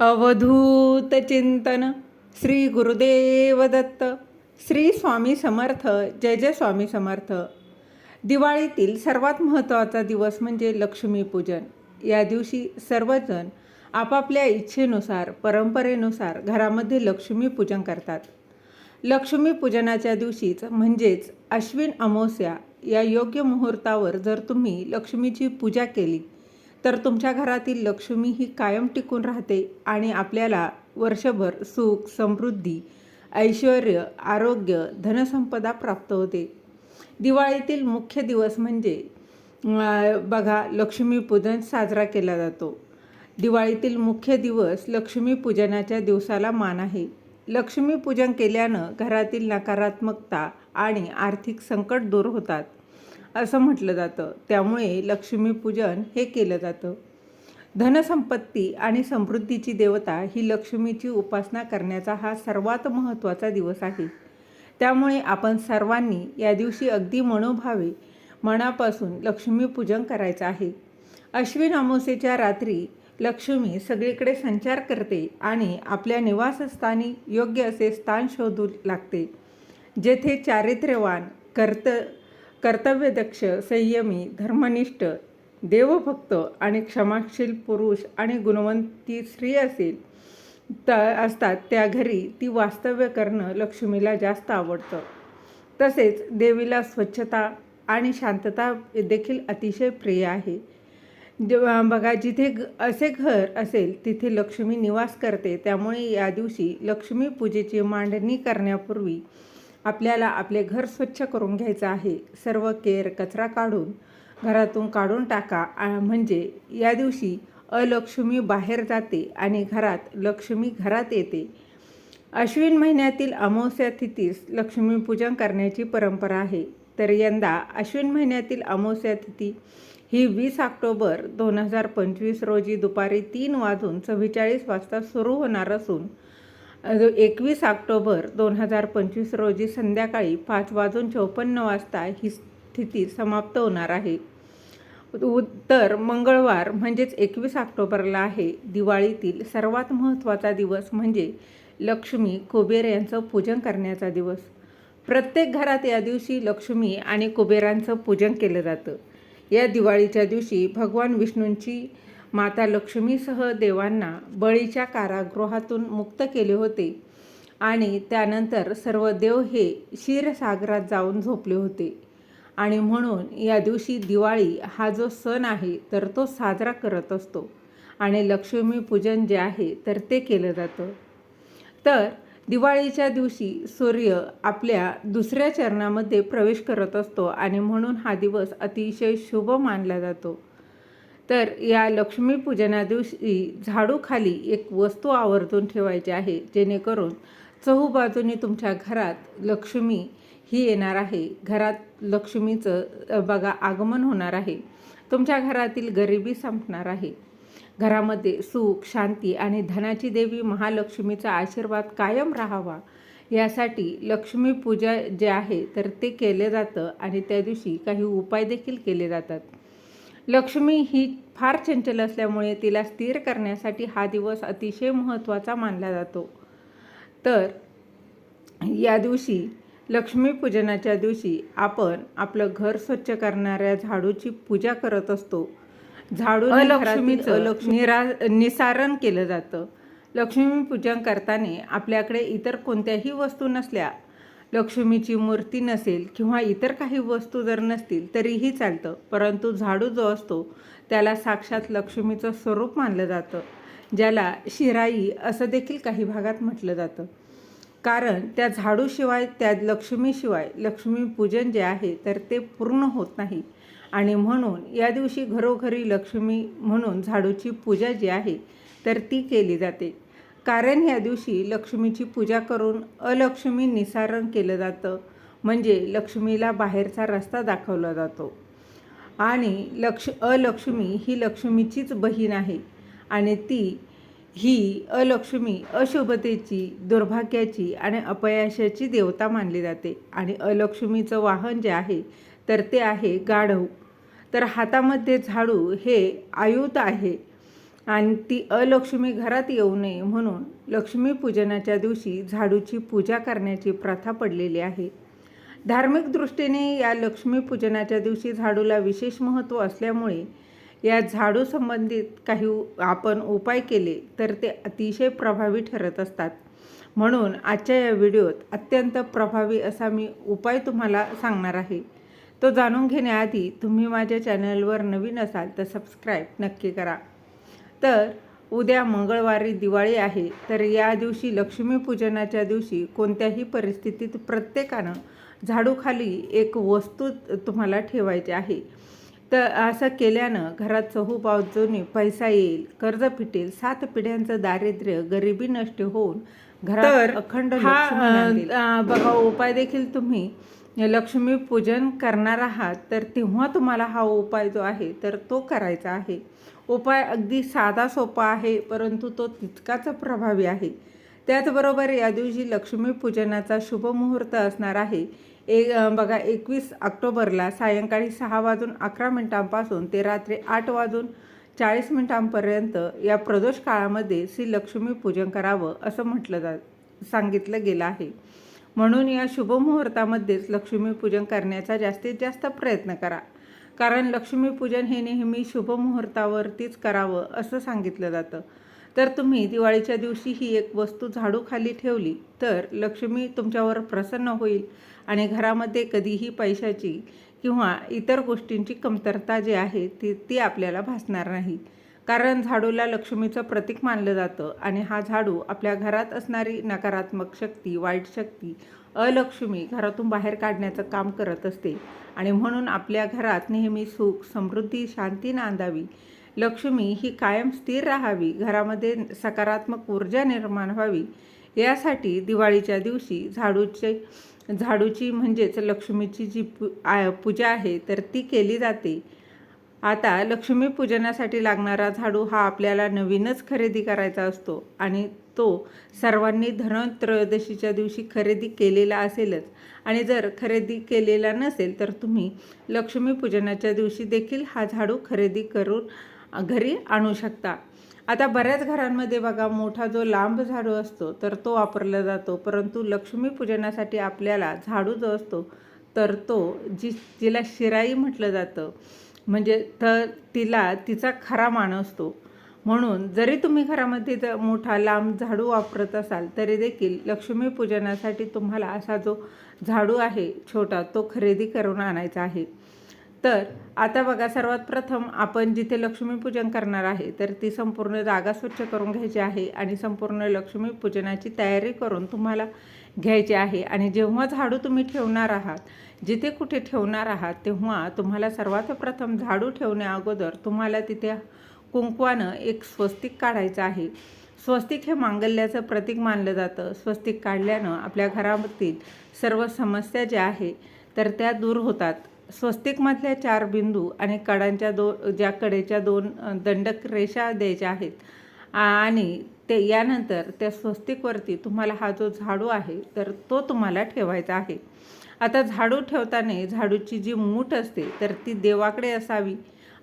अवधूत चिंतन श्री गुरुदेव दत्त. श्री स्वामी समर्थ जय जय स्वामी समर्थ. दिवाळीतील सर्वात महत्त्वाचा दिवस म्हणजे लक्ष्मीपूजन या दिवशी सर्वजण आपापल्या इच्छेनुसार परंपरेनुसार घरामध्ये लक्ष्मीपूजन करतात. लक्ष्मीपूजनाच्या दिवशीच म्हणजेच अश्विन अमावस्या या योग्य मुहूर्तावर जर तुम्ही लक्ष्मीची पूजा केली तर तुमच्या घरातील लक्ष्मी ही कायम टिकून राहते आणि आपल्याला वर्षभर सुख समृद्धी ऐश्वर आरोग्य धनसंपदा प्राप्त होते. दिवाळीतील मुख्य दिवस म्हणजे बघा लक्ष्मीपूजन साजरा केला जातो. दिवाळीतील मुख्य दिवस लक्ष्मीपूजनाच्या दिवसाला मान आहे. लक्ष्मीपूजन केल्यानं घरातील नकारात्मकता आणि आर्थिक संकट दूर होतात. असं म्हटलं जातं. त्यामुळे लक्ष्मीपूजन हे केलं जातं. धनसंपत्ती आणि समृद्धीची देवता ही लक्ष्मीची उपासना करण्याचा हा सर्वात महत्त्वाचा दिवस आहे. त्यामुळे आपण सर्वांनी या दिवशी अगदी मनोभावे मनापासून लक्ष्मीपूजन करायचं आहे. अश्विन अमावस्येच्या रात्री लक्ष्मी सगळीकडे संचार करते आणि आपल्या निवासस्थानी योग्य असे स्थान शोधू लागते. जेथे चारित्र्यवान कर्त कर्तव्यदक्ष संयमी धर्मनिष्ठ देवभक्त आणि क्षमाशील पुरुष आणि गुणवंती स्त्री असेल तर असतात. त्या घरी ती वास्तव्य करणं लक्ष्मीला जास्त आवडतं. तसेच देवीला स्वच्छता आणि शांतता देखील अतिशय प्रिय आहे. जेव्हा बघा जिथे ग असे घर असेल तिथे लक्ष्मी निवास करते. त्यामुळे या दिवशी लक्ष्मी पूजेची मांडणी करण्यापूर्वी आपल्याला आपले घर स्वच्छ करून घ्यायचं आहे. सर्व केर कचरा काढून घरातून काढून टाका. आ- म्हणजे या दिवशी अलक्ष्मी बाहेर जाते आणि घरात लक्ष्मी घरात येते. अश्विन महिन्यातील अमावस्या तिथीस लक्ष्मीपूजन करण्याची परंपरा आहे. तर यंदा अश्विन महिन्यातील अमावस्या तिथी ही वीस ऑक्टोबर दोन हजार पंचवीस रोजी दुपारी तीन वाजून चव्वेचाळीस वाजता सुरू होणार असून एकवीस ऑक्टोबर दोन हजार पंचवीस रोजी संध्याकाळी पाच वाजून चौपन्न वाजता ही स्थिती समाप्त होणार आहे. तर मंगळवार म्हणजेच एकवीस ऑक्टोबरला आहे. दिवाळीतील सर्वात महत्त्वाचा दिवस म्हणजे लक्ष्मी कुबेर यांचं पूजन करण्याचा दिवस. प्रत्येक घरात या दिवशी लक्ष्मी आणि कुबेरांचं पूजन केलं जातं. या दिवाळीच्या दिवशी भगवान विष्णूंची माता लक्ष्मीसह देवांना बळीच्या कारागृहातून मुक्त केले होते आणि त्यानंतर सर्व देव हे क्षीरसागरात जाऊन झोपले होते. आणि म्हणून या दिवशी दिवाळी हा जो सण आहे तर तो साजरा करत असतो आणि लक्ष्मीपूजन जे आहे तर ते केलं जातं. तर दिवाळीच्या दिवशी सूर्य आपल्या दुसऱ्या चरणामध्ये प्रवेश करत असतो आणि म्हणून हा दिवस अतिशय शुभ मानला जातो. तर या लक्ष्मीपूजना दिवशी झाडूखाली एक वस्तू आवर्जून ठेवायची आहे जेणेकरून चहूबाजूनी तुमच्या घरात लक्ष्मी ही येणार आहे. घरात लक्ष्मीचं बघा आगमन होणार आहे. तुमच्या घरातील गरिबी संपणार आहे. घरामध्ये सुख शांती आणि धनाची देवी महालक्ष्मीचा आशीर्वाद कायम राहावा. यासाठी लक्ष्मीपूजा जे आहे तर ते केले जातं आणि त्या दिवशी काही उपाय देखील केले जातात. लक्ष्मी ही फार चंचल असल्यामुळे तिला स्थिर करण्यासाठी हा दिवस अतिशय महत्त्वाचा मानला जातो. तर या दिवशी लक्ष्मीपूजनाच्या दिवशी आपण आपलं घर स्वच्छ करणाऱ्या झाडूची पूजा करत असतो. झाडू लक्ष्मीचं निरा निसारण केलं जातं. लक्ष्मीपूजन करताना आपल्याकडे इतर कोणत्याही वस्तू नसल्या लक्ष्मीची मूर्ती नसेल किंवा इतर काही वस्तू जर नसतील तरीही चालतं. परंतु झाडू जो असतो त्याला साक्षात लक्ष्मीचं स्वरूप मानलं जातं ज्याला शिराई असं देखील काही भागात म्हटलं जातं. कारण त्या झाडूशिवाय त्या लक्ष्मीशिवाय लक्ष्मीपूजन जे आहे तर ते पूर्ण होत नाही. आणि म्हणून या दिवशी घरोघरी लक्ष्मी म्हणून झाडूची पूजा जी आहे तर ती केली जाते. कारण ह्या दिवशी लक्ष्मीची पूजा करून अलक्ष्मी निसारण केलं जातं. म्हणजे लक्ष्मीला बाहेरचा रस्ता दाखवला जातो. आणि लक्ष अलक्ष्मी ही लक्ष्मीचीच बहीण आहे. आणि ती ही अलक्ष्मी अशुभतेची दुर्भाग्याची आणि अपयशाची देवता मानली जाते. आणि अलक्ष्मीचं वाहन जे आहे तर ते आहे गाढव. तर हातामध्ये झाडू हे आयुध आहे. आणि ती अलक्ष्मी घरात येऊ नये म्हणून लक्ष्मीपूजनाच्या दिवशी झाडूची पूजा करण्याची प्रथा पडलेली आहे. धार्मिक दृष्टीने या लक्ष्मीपूजनाच्या दिवशी झाडूला विशेष महत्त्व असल्यामुळे या झाडू संबंधित काही आपण उपाय केले तर ते अतिशय प्रभावी ठरत असतात. म्हणून आजच्या या व्हिडिओत अत्यंत प्रभावी असा मी उपाय तुम्हाला सांगणार आहे. तो जाणून घेण्याआधी तुम्ही माझ्या चॅनलवर नवीन असाल तर सबस्क्राईब नक्की करा. तर उद्या मंगळवारी दिवाळी आहे तर या दिवशी लक्ष्मीपूजनाच्या दिवशी कोणत्याही परिस्थितीत प्रत्येकानं झाडूखाली एक वस्तू तुम्हाला ठेवायची आहे. तर असं केल्यानं घरात चहू बाजूने पैसा येईल कर्ज फिटेल सात पिढ्यांचं दारिद्र्य गरिबी नष्ट होऊन घरात अखंड बघा उपाय देखील तुम्ही. लक्ष्मीपूजन करणार आहात तर तेव्हा तुम्हाला हा उपाय जो आहे तर तो करायचा आहे. उपाय अगदी साधा सोपा आहे परंतु तो तितकाच प्रभावी आहे. त्याचबरोबर या दिवशी लक्ष्मीपूजनाचा शुभ मुहूर्त असणार आहे. एक बघा एकवीस ऑक्टोबरला सायंकाळी सहा वाजून अकरा मिनिटांपासून ते रात्री आठ वाजून चाळीस मिनिटांपर्यंत या प्रदोष काळामध्ये श्री लक्ष्मीपूजन करावं असं म्हटलं जा सांगितलं गेलं आहे. म्हणून या शुभमुहूर्तामध्येच लक्ष्मीपूजन करण्याचा जास्तीत जास्त प्रयत्न करा. कारण लक्ष्मीपूजन हे नेहमी शुभमुहूर्तावरतीच करावं असं सांगितलं जातं. तर तुम्ही दिवाळीच्या दिवशी ही एक वस्तू झाडूखाली ठेवली तर लक्ष्मी तुमच्यावर प्रसन्न होईल आणि घरामध्ये कधीही पैशाची किंवा इतर गोष्टींची कमतरता जी आहे ती ती आपल्याला भासणार नाही. कारण झाडूला लक्ष्मीचं प्रतीक मानलं जातं आणि हा झाडू आपल्या घरात असणारी नकारात्मक शक्ती वाईट शक्ती अलक्ष्मी घरातून बाहेर काढण्याचं काम करत असते. आणि म्हणून आपल्या घरात नेहमी सुख समृद्धी शांती नांदावी. लक्ष्मी ही कायम स्थिर राहावी घरामध्ये सकारात्मक ऊर्जा निर्माण व्हावी. यासाठी दिवाळीच्या दिवशी झाडूचे झाडूची म्हणजेच लक्ष्मीची जी पू पूजा आहे तर ती केली जाते. आता लक्ष्मीपूजनासाठी लागणारा झाडू हा आपल्याला नवीनच खरेदी करायचा असतो आणि तो सर्वांनी धनत्रयोदशीच्या दिवशी खरेदी केलेला असेलच. आणि जर खरेदी केलेला नसेल तर तुम्ही लक्ष्मीपूजनाच्या दिवशी देखील हा झाडू खरेदी करून घरी आणू शकता. आता बऱ्याच घरांमध्ये बघा मोठा जो लांब झाडू असतो तर तो वापरला जातो. परंतु लक्ष्मीपूजनासाठी आपल्याला झाडू जो असतो तर तो जी जिला शिराई म्हटलं जातं. म्हणजे तर तिला तिचा खरा मान असतो म्हणून जरी तुम्ही घरामध्ये जर मोठा लांब झाडू वापरत असाल तरी देखील लक्ष्मीपूजनासाठी तुम्हाला असा जो झाडू आहे छोटा तो खरेदी करून आणायचा आहे. तर आता बघा सर्वात प्रथम आपण जिथे लक्ष्मीपूजन करणार आहे तर ती संपूर्ण जागा स्वच्छ करून घ्यायची आहे आणि संपूर्ण लक्ष्मीपूजनाची तयारी करून तुम्हाला घ्यायची आहे. आणि जेव्हा झाडू तुम्ही ठेवणार आहात जिथे कुठे ठेवणार आहात तेव्हा तुम्हाला सर्वात प्रथम झाडू ठेवण्या अगोदर तुम्हाला तिथे कुंकवानं एक स्वस्तिक काढायचं आहे. स्वस्तिक हे मांगल्याचं प्रतीक मानलं जातं. स्वस्तिक काढल्यानं आपल्या घरामधील सर्व समस्या ज्या आहे तर त्या दूर होतात. स्वस्तिकमधल्या चार बिंदू आणि कडांच्या दो ज्या कडेच्या दोन दंडक रेषा द्यायच्या आहेत आणि ते यानंतर त्या स्वस्तिकवरती तुम्हाला हा जो झाडू आहे तर तो तुम्हाला ठेवायचा आहे. आता झाडू ठेवताना झाडूची जी मूठ असते तर ती देवाकडे असावी.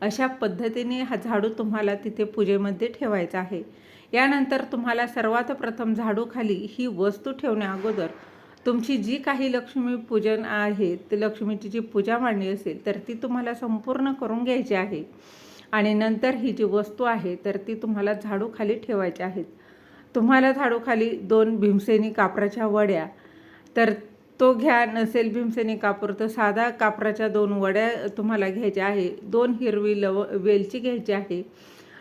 अशा पद्धतीने हा झाडू तुम्हाला तिथे पूजेमध्ये ठेवायचा आहे. यानंतर तुम्हाला सर्वात प्रथम झाडूखाली ही वस्तू ठेवण्या अगोदर तुमची जी काही लक्ष्मी पूजन आहे ते लक्ष्मीची जी पूजा मांडली असेल तर ती तुम्हाला संपूर्ण करून घ्यायची आहे. आणि नंतर ही जी वस्तू आहे तर ती तुम्हाला झाडूखाली ठेवायची आहेत तुम्हाला झाडूखाली दोन भीमसेनी कापराच्या वड्या तर तो घ्या नसेल भीमसेनी कापूर तर साधा कापराच्या दोन वड्या तुम्हाला घ्यायच्या आहे. दोन हिरवी लव वेलची घ्यायची आहे.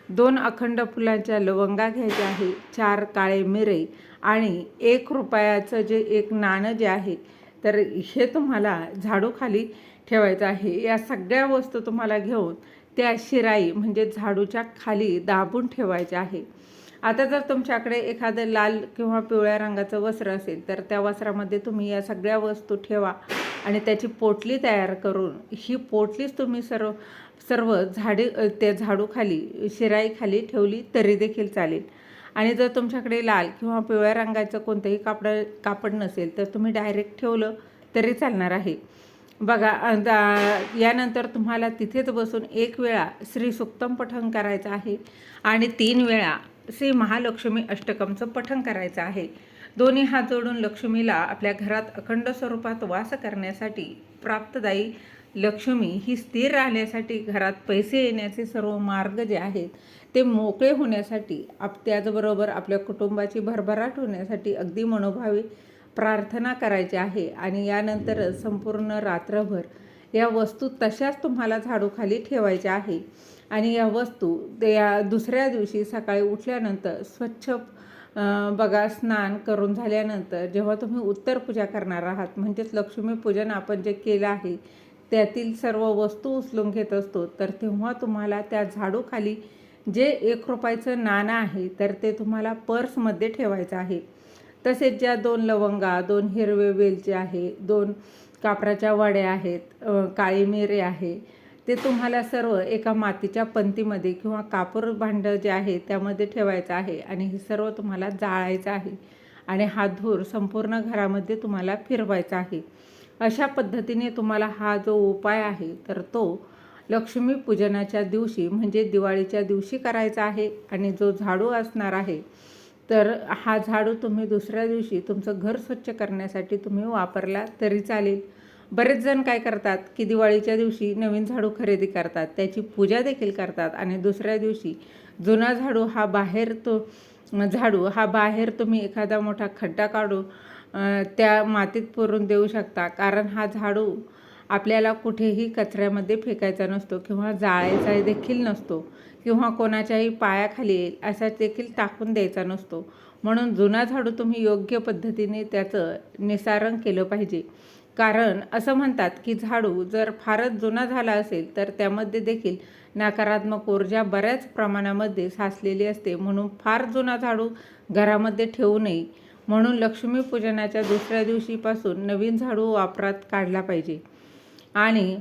दोन अखंड फुलांच्या लवंगा घ्यायच्या आहे. चार काळे मिरे आणि एक रुपयाचं जे एक नाणं जे आहे तर हे तुम्हाला झाडूखाली ठेवायचं आहे. या सगळ्या वस्तू तुम्हाला घेऊन त्या शिराई म्हणजे झाडूच्या खाली दाबून ठेवायच्या आहे. आता जर तुमच्याकडे एखादं लाल किंवा पिवळ्या रंगाचं वस्त्र असेल तर त्या वस्त्रामध्ये तुम्ही या सगळ्या वस्तू ठेवा आणि त्याची पोटली तयार करून ही पोटलीच तुम्ही सर्व सर्व झाडे त्या झाडूखाली शिराईखाली ठेवली तरी देखील चालेल. आणि जर तुमच्याकडे लाल किंवा पिवळ्या रंगाचं कोणतंही कापड कापड नसेल तर तुम्ही डायरेक्ट ठेवलं तरी चालणार आहे. बघा यानंतर तुम्हाला तिथेच बसून एक वेळा श्री सुक्तम पठण करायचं आहे आणि तीन वेळा श्री महालक्ष्मी अष्टकमचं पठण करायचं आहे. दोन्ही हात जोडून लक्ष्मीला आपल्या घरात अखंड स्वरूपात वास करण्यासाठी प्राप्तदायी लक्ष्मी ही स्थिर राहण्यासाठी घरात पैसे येण्याचे सर्व मार्ग जे आहेत ते मोकळे होण्यासाठी आप त्याचबरोबर आपल्या कुटुंबाची भरभराट होण्यासाठी अगदी मनोभावे प्रार्थना करायची आहे आणि यानंतर संपूर्ण रात्रभर या वस्तू तशाच तुम्हाला झाडूखाली ठेवायच्या आहे. आणि या वस्तू त्या दुसऱ्या दिवशी सकाळी उठल्यानंतर स्वच्छ बघा स्नान करून झाल्यानंतर जेव्हा तुम्ही उत्तर पूजा करणार आहात म्हणजेच लक्ष्मीपूजन आपण जे केलं आहे त्यातील सर्व वस्तू उचलून घेत असतो तर तेव्हा तुम्हाला त्या झाडूखाली जे एक रुपयाचं नाणं आहे तर ते तुम्हाला पर्समध्ये ठेवायचं आहे. तसेच ज्या दोन लवंगा दोन हिरवे वेलचे आहे दोन कापराच्या वड्या आहेत काळी मिरे आहे ते तुम्हाला सर्व एका मातीच्या पंतीमध्ये किंवा कापूर भांडं जे आहे त्यामध्ये ठेवायचं आहे आणि हे सर्व तुम्हाला जाळायचं आहे आणि हा धूर संपूर्ण घरामध्ये तुम्हाला फिरवायचा आहे. अशा पद्धतीने तुम्हाला हा जो उपाय आहे तर तो लक्ष्मीपूजनाच्या दिवशी म्हणजे दिवाळीच्या दिवशी करायचा आहे आणि जो झाडू असणार आहे तर हा झाडू तुम्ही दुसऱ्या दिवशी तुमचं घर स्वच्छ करण्यासाठी तुम्ही वापरला तरी चालेल. बरेच जण काय करतात की दिवाळीच्या दिवशी नवीन झाडू खरेदी करतात त्याची पूजा देखील करतात आणि दुसऱ्या दिवशी जुना झाडू हा बाहेर तो झाडू हा बाहेर तुम्ही एखादा मोठा खड्डा काढून त्या मातीत पुरून देऊ शकता. कारण हा झाडू आपल्याला कुठेही कचऱ्यामध्ये फेकायचा नसतो किंवा जाळायचा देखील नसतो किंवा कोणाच्याही पायाखाली येईल असा देखील टाकून द्यायचा नसतो. म्हणून जुना झाडू तुम्ही योग्य पद्धतीने त्याचं निसारण केलं पाहिजे. कारण असं म्हणतात की झाडू जर फारच जुना झाला असेल तर त्यामध्ये देखील नकारात्मक ऊर्जा बऱ्याच प्रमाणामध्ये साचलेली असते. म्हणून फार जुना झाडू घरामध्ये ठेवू नये. म्हणून लक्ष्मीपूजनाच्या दुसऱ्या दिवशीपासून नवीन झाडू वापरात काढला पाहिजे. आणि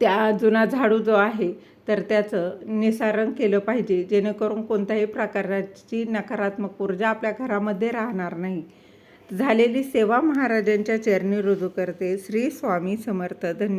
त्या जुना झाडू जो आहे तर त्याचं निसारण केलं पाहिजे. जेणेकरून कोणत्याही प्रकाराची नकारात्मक ऊर्जा आपल्या घरामध्ये राहणार नाही. झालेली सेवा महाराजांच्या चरणी रुजू करते. श्री स्वामी समर्थ. धन्यवाद.